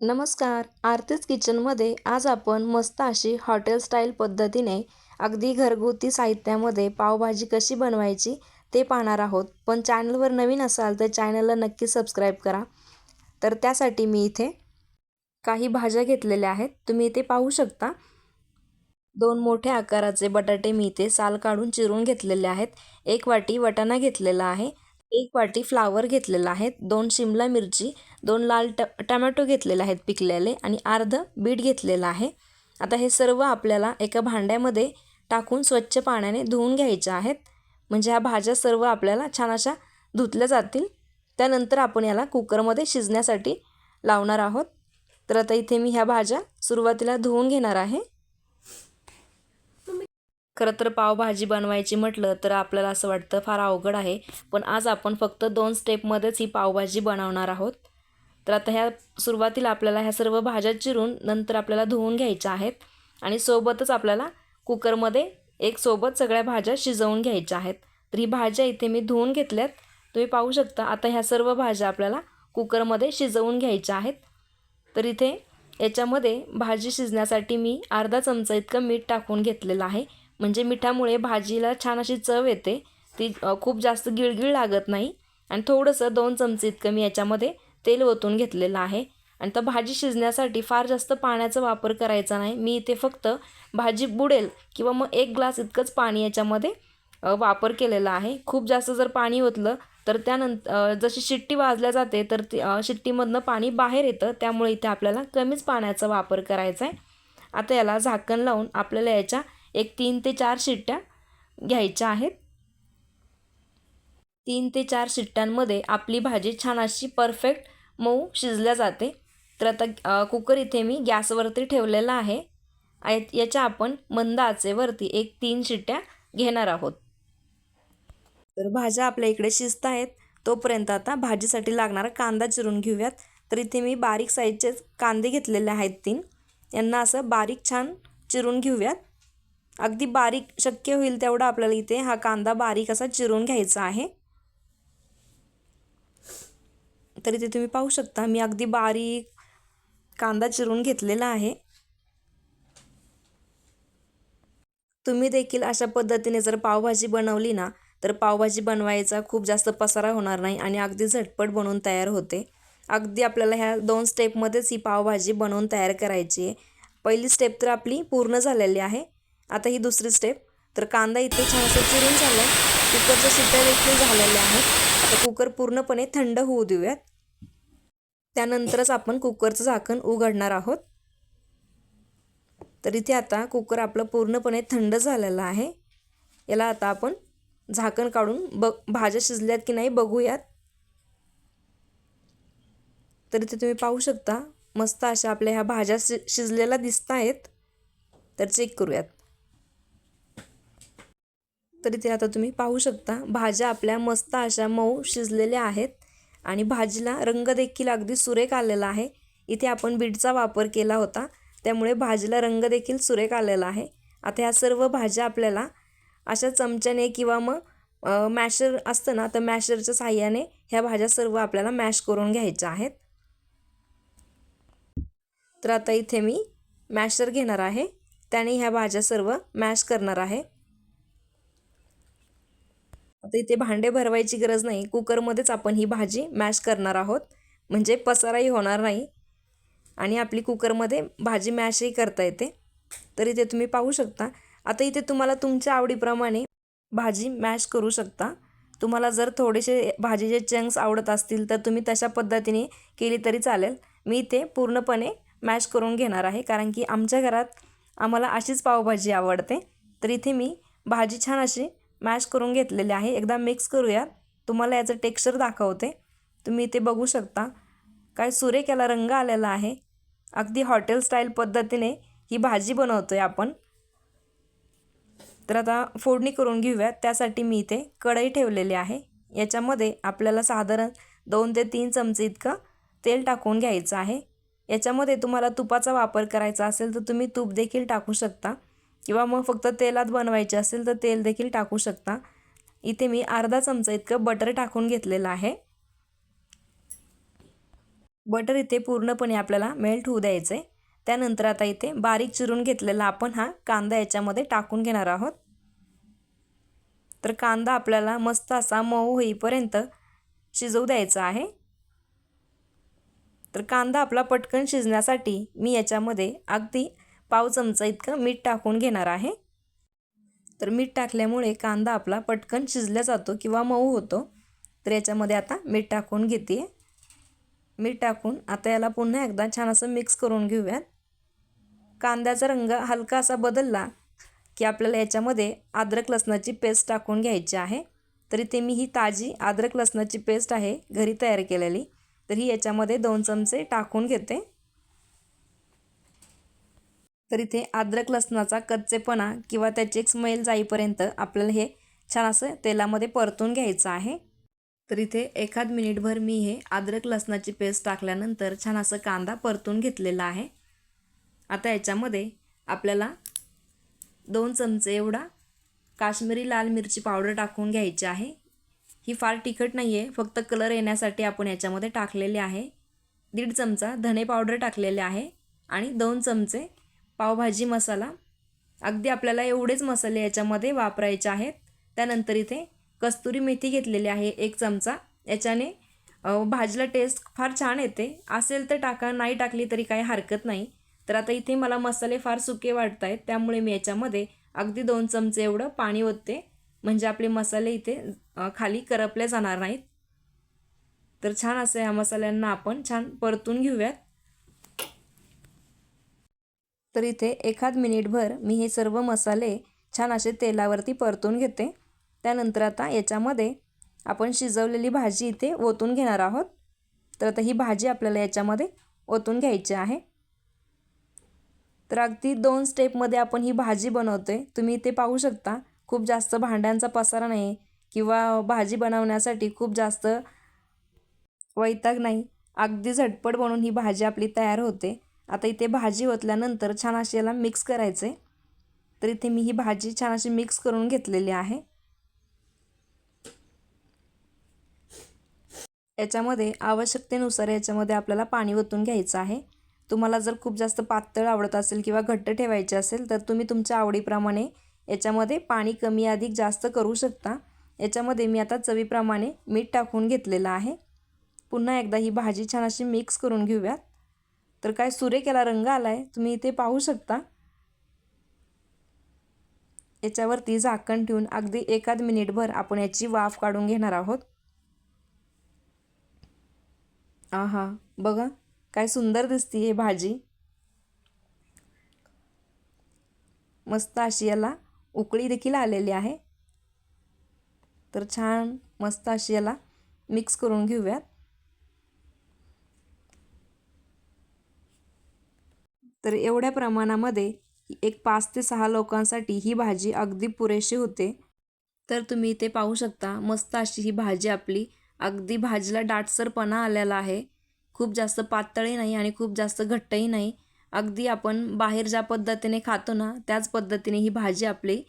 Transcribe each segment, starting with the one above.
नमस्कार. आरतीच किचनमध्ये आज आपण मस्त अशी हॉटेल स्टाईल पद्धतीने अगदी घरगुती साहित्यामध्ये पावभाजी कशी बनवायची ते पाहणार आहोत. पण चॅनलवर नवीन असाल तर चॅनलला नक्की सबस्क्राईब करा. तर त्यासाठी मी इथे काही भाज्या घेतलेल्या आहेत. तुम्ही इथे पाहू शकता. दोन मोठ्या आकाराचे बटाटे मी इथे साल काढून चिरून घेतलेले आहेत. एक वाटी वटाणा घेतलेला आहे. एक वाटी फ्लावर घेतलेला आहे दोन शिमला मिरची दोन लाल ट टमॅटो घेतलेले आहेत पिकलेले आणि अर्ध बीट घेतलेलं आहे. आता हे सर्व आपल्याला एका भांड्यामध्ये टाकून स्वच्छ पाण्याने धुवून घ्यायच्या आहेत. म्हणजे ह्या भाज्या सर्व आपल्याला छान अशा धुतल्या जातील. त्यानंतर आपण याला कुकरमध्ये शिजण्यासाठी लावणार आहोत. तर आता इथे मी ह्या भाज्या सुरुवातीला धुवून घेणार आहे. खरं तर पावभाजी बनवायची म्हटलं तर आपल्याला असं वाटतं फार अवघड आहे पण आज आपण फक्त दोन स्टेपमध्येच ही पावभाजी बनवणार आहोत. तर आता ह्या सुरुवातीला आपल्याला ह्या सर्व भाज्या चिरून नंतर आपल्याला धुवून घ्यायच्या आहेत आणि सोबतच आपल्याला कुकरमध्ये एक सोबत सगळ्या भाज्या शिजवून घ्यायच्या आहेत. तर ही भाज्या इथे मी धुवून घेतल्यात. तुम्ही पाहू शकता आता ह्या सर्व भाज्या आपल्याला कुकरमध्ये शिजवून घ्यायच्या आहेत. तर इथे याच्यामध्ये भाजी शिजण्यासाठी मी अर्धा चमचा इतकं मीठ टाकून घेतलेलं आहे. म्हणजे मिठामुळे भाजीला छान अशी चव येते. ती खूप जास्त गिळगिळ लागत नाही. आणि थोडंसं दोन चमचे इतकं मी याच्यामध्ये तेल ओतून घेतलेलं आहे. आणि तर भाजी शिजण्यासाठी फार जास्त पाण्याचा वापर करायचा नाही. मी इथे फक्त भाजी बुडेल किंवा मग एक ग्लास इतकंच पाणी याच्यामध्ये वापर केलेला आहे. खूप जास्त जर पाणी ओतलं तर त्यानंतर जशी शिट्टी वाजल्या जाते तर ती शिट्टीमधनं पाणी बाहेर येतं. त्यामुळे इथे आपल्याला कमीच पाण्याचा वापर करायचा आहे. आता याला झाकण लावून आपल्याला याच्या एक तीन ते चार शिट्ट्या घ्यायच्या आहेत. तीन ते चार शिट्ट्यांमध्ये आपली भाजी छान अशी परफेक्ट मऊ शिजल्या जाते. तर आता कुकर इथे मी गॅसवरती ठेवलेला आहे. याच्या आपण मंद आचेवरती एक तीन शिट्ट्या घेणार आहोत. तर भाज्या आपल्या इकडे शिजत आहेत. तोपर्यंत आता भाजीसाठी लागणारा कांदा चिरून घेऊयात. तर इथे मी बारीक साईजचे कांदे घेतलेले आहेत तीन. यांना असं बारीक छान चिरून घेऊयात. अगदी बारीक शक्य होईल तेवढा आपल्याला इथे हा कांदा बारीक असा चिरून घ्यायचा आहे. तर इथे तुम्ही पाहू शकता मी अगदी बारीक कांदा चिरून घेतलेला आहे. तुम्ही देखील अशा पद्धतीने जर पावभाजी बनवली ना तर पावभाजी बनवायचा खूप जास्त पसारा होणार नाही आणि अगदी झटपट बनवून तयार होते. अगदी आपल्याला ह्या दोन स्टेपमध्येच ही पावभाजी बनवून तयार करायची आहे. पहिली स्टेप तर आपली पूर्ण झालेली आहे. आता ही दुसरी स्टेप तर कांदा इथे छान असं चिरून झाला आहे कुकरच्या शिट्ट्या देखील झालेल्या आहेत. आता कुकर पूर्णपणे थंड होऊ देऊयात. त्यानंतरच आपण कुकरचं झाकण उघडणार आहोत. तर इथे आता कुकर आपलं पूर्णपणे थंड झालेलं आहे. याला आता आपण झाकण काढून ब भाज्या शिजल्यात की नाही बघूयात. तर इथे तुम्ही पाहू शकता मस्त अशा आपल्या ह्या भाज्या शि शिजलेल्या दिसत आहेत तर चेक करूयात. तर इथे आता तुम्ही पाहू शकता. भाज्या आपल्या मस्त अशा मऊ शिजलेल्या आहेत आणि भाजीला रंग देखील अगदी सुरेख आलेला आहे. इथे आपण बीटचा वापर केला होता. त्यामुळे भाजीला रंग देखील सुरेख आलेला आहे. आता ह्या सर्व भाज्या आपल्याला अशा चमच्याने किंवा मग मॅशर असतं ना तर मॅशरच्या साह्याने ह्या भाज्या सर्व आपल्याला मॅश करून घ्यायच्या आहेत. तर आता इथे मी मॅशर घेणार आहे. त्याने ह्या भाज्या सर्व मॅश करणार आहे. आता इथे भांडे भरवायची गरज नाही. कुकरमध्येच आपण ही भाजी मॅश करणार आहोत. म्हणजे पसाराही होणार नाही. आणि आपली कुकरमध्ये भाजी मॅशही करता येते. तर इथे तुम्ही पाहू शकता. आता इथे तुम्हाला तुमच्या आवडीप्रमाणे भाजी मॅश करू शकता. तुम्हाला जर थोडेसे भाजीचे चंक्स आवडत असतील तर तुम्ही तशा पद्धतीने केली तरी चालेल. मी इथे पूर्णपणे मॅश करून घेणार आहे. कारण की आमच्या घरात आम्हाला अशीच पावभाजी आवडते. तर इथे मी भाजी छान अशी मॅश करून घेतलेले आहे. एकदा मिक्स करूयात तुम्हाला याचं टेक्स्चर दाखवते. तुम्ही इथे बघू शकता. काय सुरेख याला रंग आलेला आहे. अगदी हॉटेल स्टाईल पद्धतीने ही भाजी बनवतो आहे आपण. तर आता फोडणी करून घेऊयात त्यासाठी मी इथे कढई ठेवलेली आहे. याच्यामध्ये आपल्याला साधारण दोन ते तीन चमचे इतकं तेल टाकून घ्यायचं आहे. याच्यामध्ये तुम्हाला तुपाचा वापर करायचा असेल तर तुम्ही तूप देखील टाकू शकता. किंवा मग फक्त तेलात बनवायचे असेल तर तेल देखील टाकू शकता. इथे मी अर्धा चमचा इतकं बटर टाकून घेतलेलं आहे. बटर इथे पूर्णपणे आपल्याला मेल्ट होऊ द्यायचं. आहे त्यानंतर आता इथे बारीक चिरून घेतलेला आपण हा कांदा याच्यामध्ये टाकून घेणार आहोत. तर कांदा आपल्याला मस्त असा मऊ होईपर्यंत शिजवू द्यायचा आहे. तर कांदा आपला पटकन शिजण्यासाठी मी याच्यामध्ये अगदी पाव चमचा इतकं मीठ टाकून घेणार आहे. तर मीठ टाकल्यामुळे कांदा आपला पटकन शिजला जातो किंवा मऊ होतो. तर याच्यामध्ये आता मीठ टाकून घेते मीठ टाकून आता याला पुन्हा एकदा छान असं मिक्स करून घेऊयात. कांद्याचा रंग हलका असा बदलला की आपल्याला याच्यामध्ये अद्रक लसणाची पेस्ट टाकून घ्यायची आहे. तर इथे मी ही ताजी अद्रक लसणाची पेस्ट आहे घरी तयार केलेली. तर ही याच्यामध्ये दोन चमचे टाकून घेते. तर इथे अद्रक लसणाचा कच्चेपणा किंवा त्याची एक स्मेल जाईपर्यंत आपल्याला हे छान असं तेलामध्ये परतून घ्यायचं आहे. तर इथे एखाद मिनिटभर मी हे अद्रक लसणाची पेस्ट टाकल्यानंतर छान असं कांदा परतून घेतलेला आहे. आता याच्यामध्ये आपल्याला दोन चमचे एवढा काश्मीरी लाल मिरची पावडर टाकून घ्यायची आहे. ही फार तिखट नाही आहे फक्त कलर येण्यासाठी आपण याच्यामध्ये टाकलेले आहे. दीड चमचा धने पावडर टाकलेले आहे आणि दोन चमचे पावभाजी मसाला. अगदी आपल्याला एवढेच मसाले याच्यामध्ये वापरायचे आहेत. त्यानंतर इथे कस्तुरी मेथी घेतलेली आहे एक चमचा. याच्याने भाजीला टेस्ट फार छान येते. असेल तर टाका नाही टाकली तरी काही हरकत नाही. तर आता इथे मला मसाले फार सुके वाटत आहेत त्यामुळे मी याच्यामध्ये अगदी दोन चमचे एवढं पाणी ओतते. म्हणजे आपले मसाले इथे खाली करपले जाणार नाहीत. तर छान असं या मसाल्यांना आपण छान परतून घेऊयात. तर इथे एखाद मिनिटभर मी हे सर्व मसाले छान असे तेलावरती परतून घेते. त्यानंतर आता याच्यामध्ये आपण शिजवलेली भाजी इथे ओतून घेणार आहोत. तर आता ही भाजी आपल्याला याच्यामध्ये ओतून घ्यायची आहे. तर अगदी दोन स्टेपमध्ये आपण ही भाजी बनवते तुम्ही इथे पाहू शकता खूप जास्त भांड्यांचा पसारा नाही किंवा भाजी बनवण्यासाठी खूप जास्त वैताग नाही. अगदी झटपट बनवून ही भाजी आपली तयार होते. आता इथे भाजी ओतल्यानंतर छान अशी याला मिक्स करायचे तर इथे मी ही भाजी छान अशी मिक्स करून घेतलेली आहे. याच्यामध्ये आवश्यकतेनुसार याच्यामध्ये आपल्याला पाणी ओतून घ्यायचं आहे. तुम्हाला जर खूप जास्त पातळ आवडत असेल किंवा घट्ट ठेवायचे असेल तर तुम्ही तुमच्या आवडीप्रमाणे याच्यामध्ये पाणी कमी अधिक जास्त करू शकता. याच्यामध्ये मी आता चवीप्रमाणे मीठ टाकून घेतलेलं आहे. पुन्हा एकदा ही भाजी छान अशी मिक्स करून घेऊयात. तर काय सुरेखेला रंग आला आहे तुम्ही इथे पाहू शकता. याच्यावरती झाकण ठेवून अगदी एखाद मिनिटभर आपण याची वाफ काढून घेणार आहोत. आहा बघा काय सुंदर दिसती ही भाजी. मस्त अशी याला उकळी देखील आलेली आहे. तर छान मस्त अशी याला मिक्स करून घेऊयात. तर एवढ्या प्रमाणामध्ये एक पाच ते सहा लोकांसाठी ही भाजी अगदी पुरेशी होते. तर तुम्ही इथे पाहू शकता मस्त अशी ही भाजी आपली. अगदी भाजीला दाटसरपणा आलेला आहे. खूप जास्त पातळही नाही आणि खूप जास्त घट्टही नाही. अगदी आपण बाहेर ज्या पद्धतीने खातो ना त्याच पद्धतीने ही भाजी आपली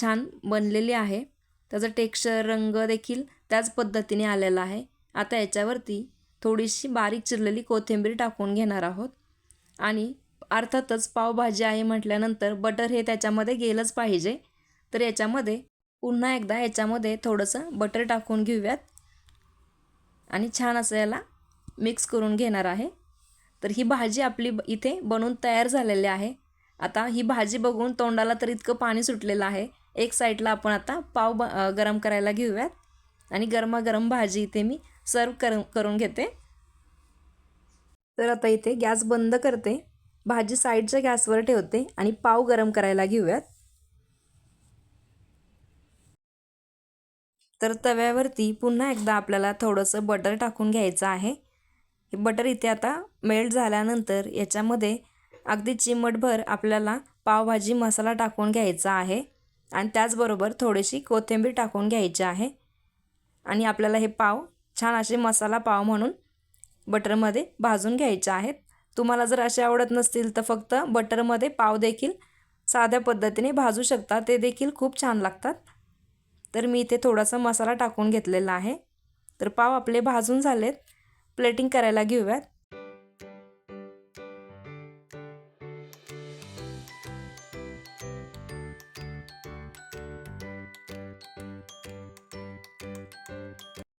छान बनलेली आहे. त्याचं टेक्स्चर रंग देखील त्याच पद्धतीने आलेला आहे. आता याच्यावरती थोडीशी बारीक चिरलेली कोथिंबीर टाकून घेणार आहोत. आणि अर्थातच पावभाजी आहे म्हटल्यानंतर बटर हे त्याच्यामध्ये गेलंच पाहिजे. तर याच्यामध्ये पुन्हा एकदा याच्यामध्ये थोडंसं बटर टाकून घेऊयात. आणि छान असं याला मिक्स करून घेणार आहे. तर ही भाजी आपली इथे बनवून तयार झालेली आहे. आता ही भाजी बघून तोंडाला तर इतकं पाणी सुटलेलं आहे. एक साईडला आपण आता पाव ब गरम करायला घेऊयात. आणि गरमागरम भाजी इथे मी सर्व कर करून घेते. तर आता इथे गॅस बंद करते. भाजी साईडच्या गॅसवर ठेवते आणि पाव गरम करायला घेऊयात. तर तव्यावरती पुन्हा एकदा आपल्याला थोडंसं बटर टाकून घ्यायचं आहे. हे बटर इथे आता मेल्ट झाल्यानंतर याच्यामध्ये अगदी चिमटभर आपल्याला पावभाजी मसाला टाकून घ्यायचा आहे. आणि त्याचबरोबर थोडीशी कोथिंबीर टाकून घ्यायची आहे. आणि आपल्याला हे पाव छान असे मसाला पाव म्हणून बटरमध्ये भाजून घ्यायचे आहेत. तुम्हाला जर असे आवडत नसतील तर फक्त बटरमध्ये पाव देखील साध्या पद्धतीने भाजू शकता. ते देखील खूप छान लागतात. तर मी इथे थोडासा मसाला टाकून घेतलेला आहे. तर पाव आपले भाजून झालेत. प्लेटिंग करायला घेऊयात.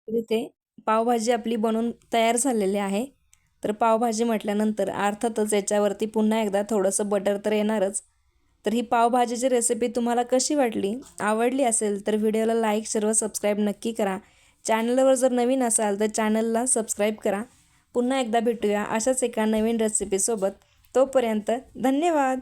इथे पावभाजी आपली बनवून तयार झालेली आहे. तर पावभाजी म्हटल्यानंतर अर्थातच याच्यावरती पुन्हा एकदा थोडंसं बटर तर येणारच. तर ही पावभाजीची रेसिपी तुम्हाला कशी वाटली आवडली असेल तर व्हिडिओला लाईक शेअर व सबस्क्राईब नक्की करा. चॅनलवर जर नवीन असाल तर चॅनलला सबस्क्राईब करा. पुन्हा एकदा भेटूया अशाच एका नवीन रेसिपीसोबत तोपर्यंत धन्यवाद!